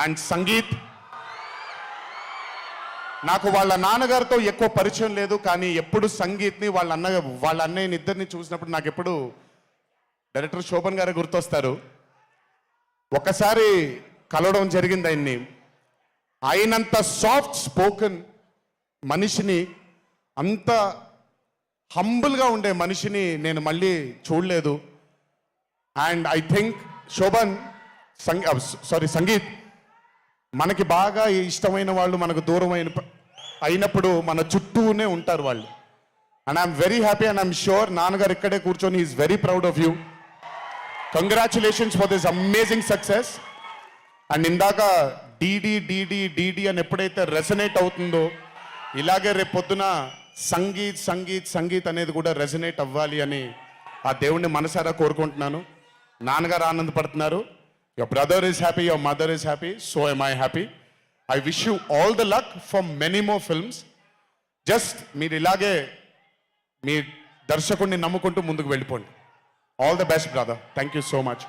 And Sangeet. నాకు వాళ్ళ నాన్నగారితో ఎక్కువ పరిచయం లేదు కానీ ఎప్పుడు సంగీత్ని వాళ్ళ అన్న వాళ్ళ అన్నయ్యని ఇద్దరిని చూసినప్పుడు నాకు ఎప్పుడు డైరెక్టర్ శోభన్ గారు గుర్తొస్తారు. ఒకసారి కలవడం జరిగింది ఆయన్ని. అయినంత సాఫ్ట్ స్పోకెన్ మనిషిని అంత హంబుల్గా ఉండే మనిషిని నేను మళ్ళీ చూడలేదు. అండ్ ఐ థింక్ శోభన్ సంగీ సారీ సంగీత్ మనకి బాగా ఇష్టమైన వాళ్ళు మనకు దూరం అయిన అయినప్పుడు మన చుట్టూనే ఉంటారు వాళ్ళు. And I'm very happy and I'm sure నాన్నగారు ఇక్కడే కూర్చొని is very proud of you congratulations for this amazing success and ఇందాక డీడీ డీడీ డీడీ అని ఎప్పుడైతే రెసనేట్ అవుతుందో ఇలాగే రేపు పొద్దున సంగీత్ సంగీత్ సంగీత్ అనేది కూడా రెసనేట్ అవ్వాలి అని ఆ దేవుణ్ణి మనసారా కోరుకుంటున్నాను. నాన్నగారు ఆనందపడుతున్నారు. Your brother is happy your mother is happy so am I happy I wish you all the luck for many more films just మీరు ఇలాగే మీ దర్శకుడిని నమ్ముకుంటూ ముందుకు వెళ్ళిపోండి. All the best brother thank you so much